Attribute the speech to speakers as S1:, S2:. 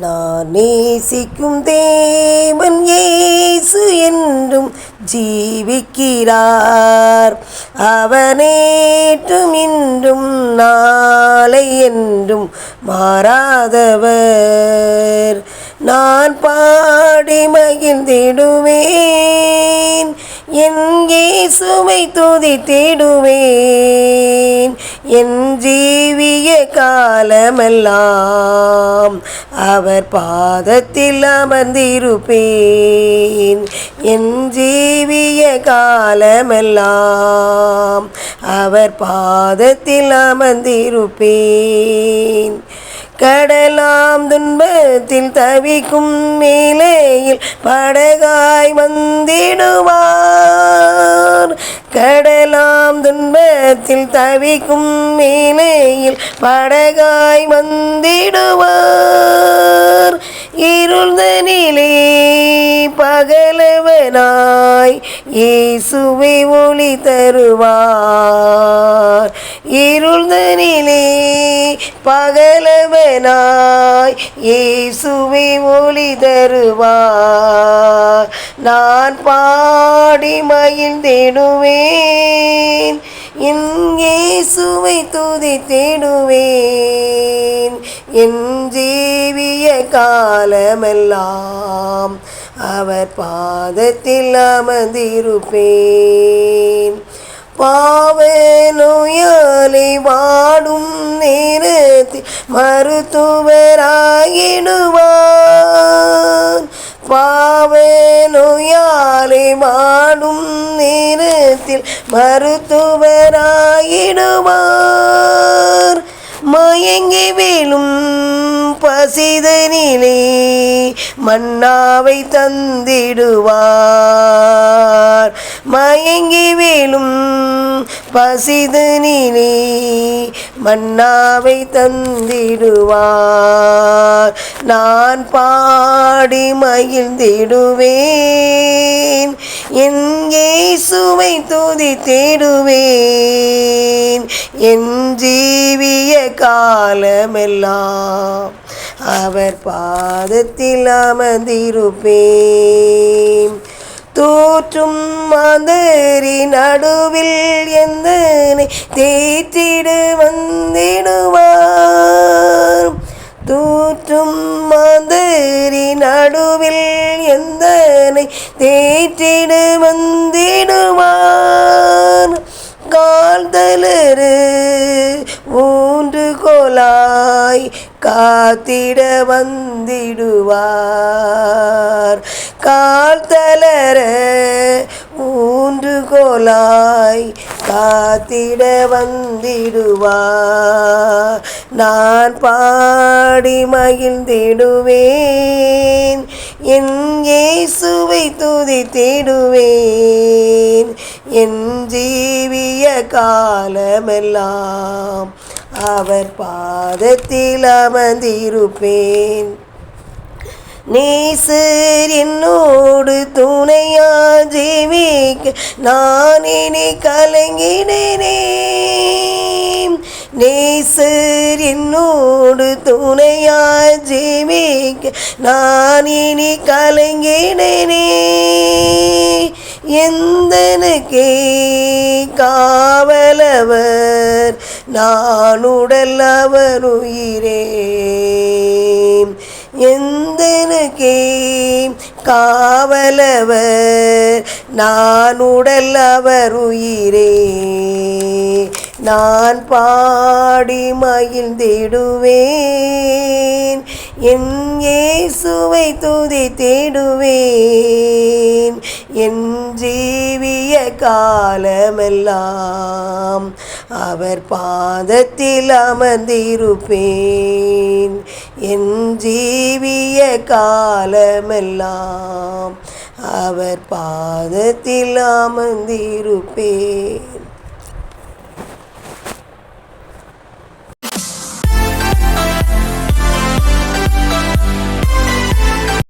S1: நான் நேசிக்கும் தேவன் ஏசு என்றும் ஜீவிக்கிறார். அவனேற்றும் இன்றும் நாளை என்றும் மாறாதவர். நான் பாடி மகிழ்ந்திடுவேன். என் துதி தேடுவேன். என் ஜீவிய காலமெல்லாம் அவர் பாதத்தில் அமர்ந்திருப்பேன். என் ஜீவிய காலமெல்லாம் அவர் பாதத்தில் அமர்ந்திருப்பேன். கடலாம் துன்பத்தில் தவிக்கும் நிலையில் படகாய் வந்திடுவார். கடலாம் துன்பத்தில் தவிக்கும் நிலையில் படகாய் வந்திடுவார். இருள்தனிலே பகலவனாய் இயேசுவை ஒளி தருவார். இருள்தனிலே பகலவனாய் இயேசுவை ஒளி தருவார். நான் பாடி மகிழ்ந்திடுவேன். என் இயேசுவை துதி தேடுவேன். என் ஜீவிய காலமெல்லாம் அவர் பாதத்தில் அமர்ந்திருப்பேன். பாவ வாடும் நேரத்தில் மருத்துவராயிடுவார் பாவ வாடும் நேரத்தில் மருத்துவராயிடுவார். மயங்கி விழும் பசிதனிலே மன்னாவை தந்திடுவார். மயங்கி வீழும் பசிது பசிதனிலே மன்னாவை தந்திடுவார். நான் பாடி மகிழ்ந்திடுவேன் என் சுவை துதி தேடுவேன் என் ஜீவிய காலமெல்லாம் அவர் பாதத்தில் அமர்ந்திருப்பேன். தோற்றும் மதரி நடுவில் எந்த தேற்றிடு வந்திடுவார். தூற்றும் மதரி நடுவில் எந்த தேற்றிடு வந்திடுவார். கால் தளரு ஊன்று கோலாய் காத்திட வந்திடுவார். கால் தளர ஊன்று கோலாய் காத்திட வந்திடுவார். நான் பாடி மகிழ்ந்திடுவேன். என் இயேசுவை துதி தேடுவேன். என் ஜீவிய காலமெல்லாம் அவர் பாதத்தில் அமர்ந்திருப்பேன். நேசர் என்னோடு துணையா ஜீவிக்க நான் இனி கலங்கினேனே. நேசர் என்னோடு துணையாய் ஜீவிக்க நான் இனி கலங்கினேனே. எந்தனுக்கே காவலவர் நான் உடல் அவர் உயிரே எந்தனுக்கே காவலவர் நான் உடல் அவர் உயிரே நான் பாடி மகிழ்ந்திடுவேன். என் இயேசுவை துதி தேடுவேன். என் ஜீவிய காலமெல்லாம் அவர் பாதத்தில் அமர்ந்திருப்பேன். என் ஜீவிய காலமெல்லாம் அவர் பாதத்தில் அமர்ந்திருப்பேன்.